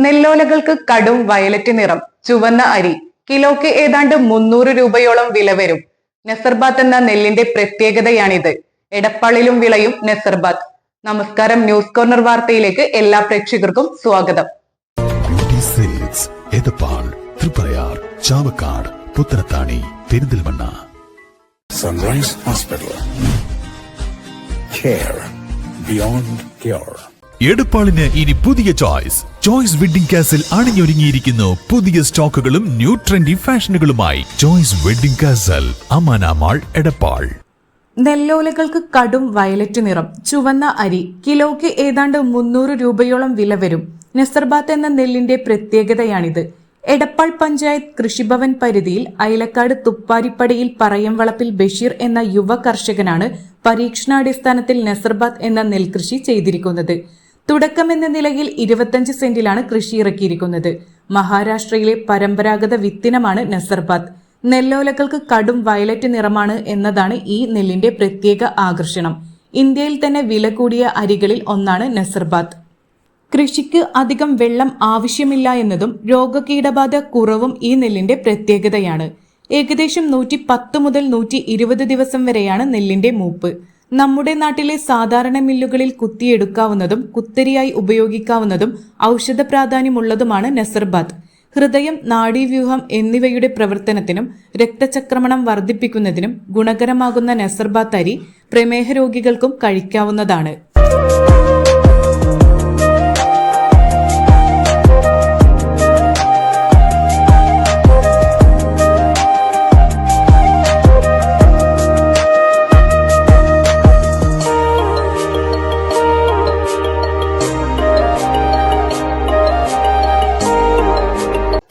നെല്ലോലകൾക്ക് കടും വയലറ്റ് നിറം ചുവന്ന അരി കിലോയ്ക്ക് ഏതാണ്ട് മുന്നൂറ് രൂപയോളം വില വരും. നെസർബാത്ത് എന്ന നെല്ലിന്റെ പ്രത്യേകതയാണിത്. എടപ്പാളിലും വിളയും നെസർബാത്ത്. നമസ്കാരം ന്യൂസ് കോർണർ വാർത്തയിലേക്ക് എല്ലാ പ്രേക്ഷകർക്കും സ്വാഗതം. Triprayar Chavakkad Puthanathani Perinthalmanna. Sunrise Hospital Care beyond cure. എടുപ്പാളിന് ഇനി പുതിയ ചോയ്സ്. ചോയ്സ് വെഡിംഗ് കാസിൽ അണിഞ്ഞൊരുങ്ങിയിരിക്കുന്നു പുതിയ സ്റ്റോക്കുകളും ന്യൂ ട്രെൻഡി ഫാഷനുകളുമായി. Choice wedding castle അമാനാമാൾ Edappal. നെല്ലോലകൾക്ക് കടും വയലറ്റ് നിറം. ചുവന്ന അരി കിലോയ്ക്ക് ഏതാണ്ട് മുന്നൂറ് രൂപയോളം വില വരും. നെസർബാത്ത് എന്ന നെല്ലിന്റെ പ്രത്യേകതയാണിത്. എടപ്പാൾ പഞ്ചായത്ത് കൃഷിഭവൻ പരിധിയിൽ അയലക്കാട് തുപ്പാരിപ്പടിയിൽ പറയംവളപ്പിൽ ബഷീർ എന്ന യുവ കർഷകനാണ് പരീക്ഷണാടിസ്ഥാനത്തിൽ നെസർബാത്ത് എന്ന നെൽകൃഷി ചെയ്തിരിക്കുന്നത്. തുടക്കമെന്ന നിലയിൽ ഇരുപത്തഞ്ച് സെന്റിലാണ് കൃഷി ഇറക്കിയിരിക്കുന്നത് മഹാരാഷ്ട്രയിലെ പരമ്പരാഗത വിത്തിനമാണ് നസർബാദ്. നെല്ലോലകൾക്ക് കടും വയലറ്റ് നിറമാണ് എന്നതാണ് ഈ നെല്ലിന്റെ പ്രത്യേക ആകർഷണം. ഇന്ത്യയിൽ തന്നെ വില കൂടിയ അരികളിൽ ഒന്നാണ് നസർബാദ്. കൃഷിക്ക് അധികം വെള്ളം ആവശ്യമില്ല എന്നതും രോഗകീടബാധ കുറവും ഈ നെല്ലിന്റെ പ്രത്യേകതയാണ്. ഏകദേശം നൂറ്റി പത്ത് മുതൽ നൂറ്റി ഇരുപത് ദിവസം വരെയാണ് നെല്ലിന്റെ മൂപ്പ്. നമ്മുടെ നാട്ടിലെ സാധാരണ മില്ലുകളിൽ കുത്തിയെടുക്കാവുന്നതും കുത്തരിയായി ഉപയോഗിക്കാവുന്നതും ഔഷധ പ്രാധാന്യമുള്ളതുമാണ് നെസർബാത്ത് ഹൃദയം നാഡീവ്യൂഹം എന്നിവയുടെ പ്രവർത്തനത്തിനും രക്തചക്രമണം വർദ്ധിപ്പിക്കുന്നതിനും ഗുണകരമാകുന്ന നെസർബാത്ത് അരി പ്രമേഹ രോഗികൾക്കും കഴിക്കാവുന്നതാണ്.